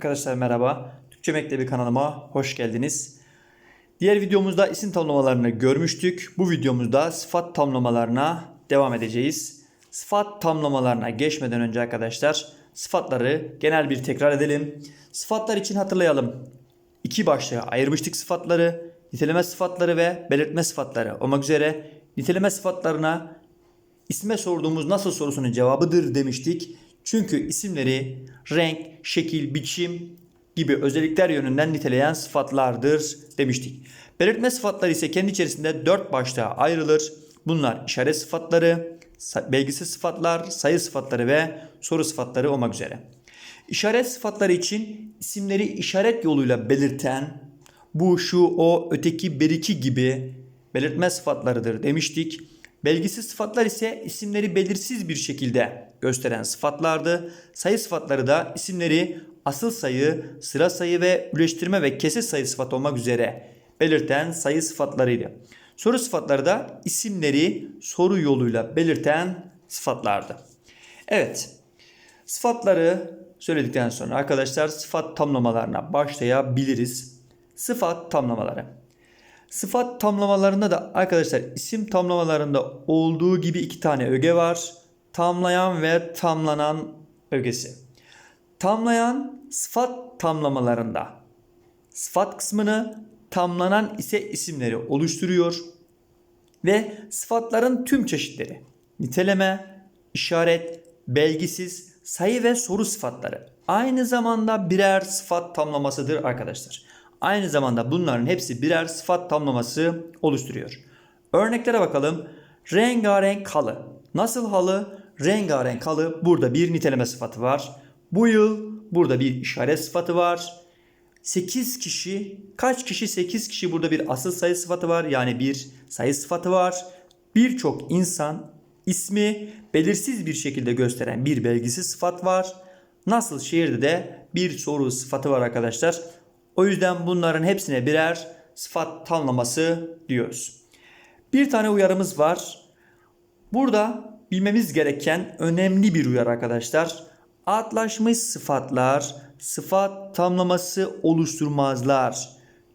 Arkadaşlar merhaba. Türkçe Mektebi kanalıma hoş geldiniz. Diğer videomuzda isim tamlamalarını görmüştük. Bu videomuzda sıfat tamlamalarına devam edeceğiz. Sıfat tamlamalarına geçmeden önce arkadaşlar sıfatları genel bir tekrar edelim. Sıfatlar için hatırlayalım. İki başlığa ayırmıştık sıfatları. Niteleme sıfatları ve belirtme sıfatları olmak üzere niteleme sıfatlarına İsme sorduğumuz nasıl sorusunun cevabıdır demiştik. Çünkü isimleri renk, şekil, biçim gibi özellikler yönünden niteleyen sıfatlardır demiştik. Belirtme sıfatları ise kendi içerisinde dört başlığa ayrılır. Bunlar işaret sıfatları, belgisiz sıfatlar, sayı sıfatları ve soru sıfatları olmak üzere. İşaret sıfatları için isimleri işaret yoluyla belirten bu, şu, o, öteki, beriki gibi belirtme sıfatlarıdır demiştik. Belgisiz sıfatlar ise isimleri belirsiz bir şekilde gösteren sıfatlardı. Sayı sıfatları da isimleri asıl sayı, sıra sayı ve üleştirme ve kesir sayı sıfat olmak üzere belirten sayı sıfatlarıydı. Soru sıfatları da isimleri soru yoluyla belirten sıfatlardı. Evet, sıfatları söyledikten sonra arkadaşlar sıfat tamlamalarına başlayabiliriz. Sıfat tamlamaları. Sıfat tamlamalarında da arkadaşlar isim tamlamalarında olduğu gibi iki tane öge var. Tamlayan ve tamlanan ögesi. Tamlayan sıfat tamlamalarında sıfat kısmını tamlanan ise isimleri oluşturuyor ve sıfatların tüm çeşitleri niteleme, işaret, belgisiz, sayı ve soru sıfatları aynı zamanda birer sıfat tamlamasıdır arkadaşlar. Aynı zamanda bunların hepsi birer sıfat tamlaması oluşturuyor. Örneklere bakalım. Rengarenk halı. Nasıl halı? Rengarenk halı burada bir niteleme sıfatı var. Bu yıl burada bir işaret sıfatı var. 8 kişi, kaç kişi? 8 kişi burada bir asıl sayı sıfatı var. Yani bir sayı sıfatı var. Birçok insan ismi belirsiz bir şekilde gösteren bir belgisiz sıfat var. Nasıl şehirde de bir soru sıfatı var arkadaşlar. O yüzden bunların hepsine birer sıfat tamlaması diyoruz. Bir tane uyarımız var. Burada bilmemiz gereken önemli bir uyarı arkadaşlar. Atlaşmış sıfatlar sıfat tamlaması oluşturmazlar.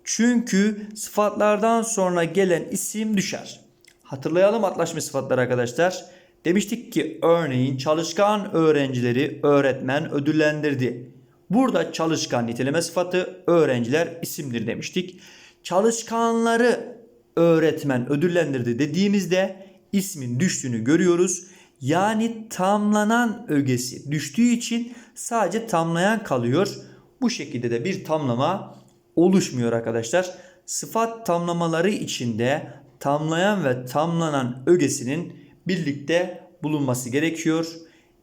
Çünkü sıfatlardan sonra gelen isim düşer. Hatırlayalım atlaşmış sıfatları arkadaşlar. Demiştik ki örneğin çalışkan öğrencileri öğretmen ödüllendirdi. Burada çalışkan niteleme sıfatı öğrenciler isimdir demiştik. Çalışkanları öğretmen ödüllendirdi dediğimizde ismin düştüğünü görüyoruz. Yani tamlanan ögesi düştüğü için sadece tamlayan kalıyor. Bu şekilde de bir tamlama oluşmuyor arkadaşlar. Sıfat tamlamaları içinde tamlayan ve tamlanan ögesinin birlikte bulunması gerekiyor.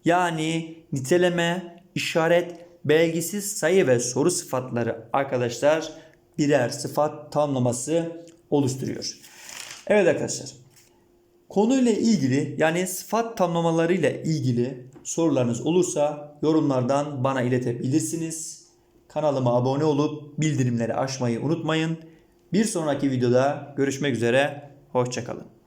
Yani niteleme, işaret, belgisiz sayı ve soru sıfatları arkadaşlar birer sıfat tamlaması oluşturuyor. Evet arkadaşlar. Konuyla ilgili yani sıfat tamlamalarıyla ilgili sorularınız olursa yorumlardan bana iletebilirsiniz. Kanalıma abone olup bildirimleri açmayı unutmayın. Bir sonraki videoda görüşmek üzere. Hoşçakalın.